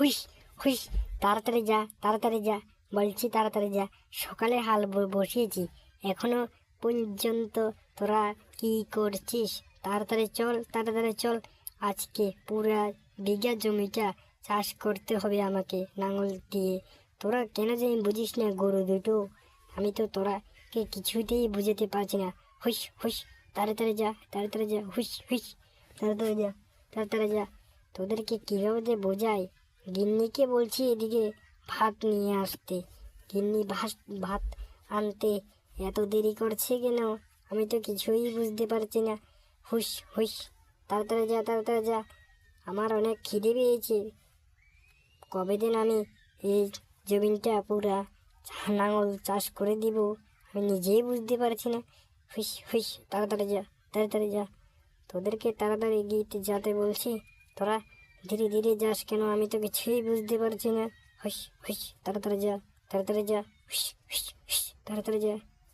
হুইস হুইস তাড়াতাড়ি যা তাড়াতাড়ি যা। বলছি, তাড়াতাড়ি যা। সকালে হাল বসিয়েছি। এখনও পর্যন্ত তোরা কি করছিস? তাড়াতাড়ি চল তাড়াতাড়ি চল। আজকে পুরা বিঘা জমিটা চাষ করতে হবে আমাকে নাঙল দিয়ে। তোরা কেন যে বুঝিস না, গরু দুটো? আমি তো তোরাকে কিছুতেই বুঝাতে পারছি না। হুইস হুইস তাড়াতাড়ি যা তাড়াতাড়ি যা। হুইস হুইস তাড়াতাড়ি যা তাড়াতাড়ি যা। তোদেরকে কীভাবে যে বোঝাই গিন্নিকে বলছি এদিকে ভাত নিয়ে আসতে। গিন্নি ভাত ভাত আনতে এত দেরি করছে কেন? আমি তো কিছুই বুঝতে পারছি না। হুস হুস তাড়াতাড়ি যা তাড়াতাড়ি যা। আমার অনেক খিদে পেয়েছে। কবে দিন আমি এই জমিনটা পুরা নাঙল চাষ করে দিব, আমি নিজেই বুঝতে পারছি না। হুইস হুইস তাড়াতাড়ি যা তাড়াতাড়ি যা। তোদেরকে তাড়াতাড়ি গিয়ে যাতে বলছি, তোরা ধীরে ধীরে যাস কেন? আমি তো কিছুই বুঝতে পারছি না। হুস হুস তাড়াতাড়ি যা তাড়াতাড়ি যা। হুস হুস হুস তাড়াতাড়ি যা।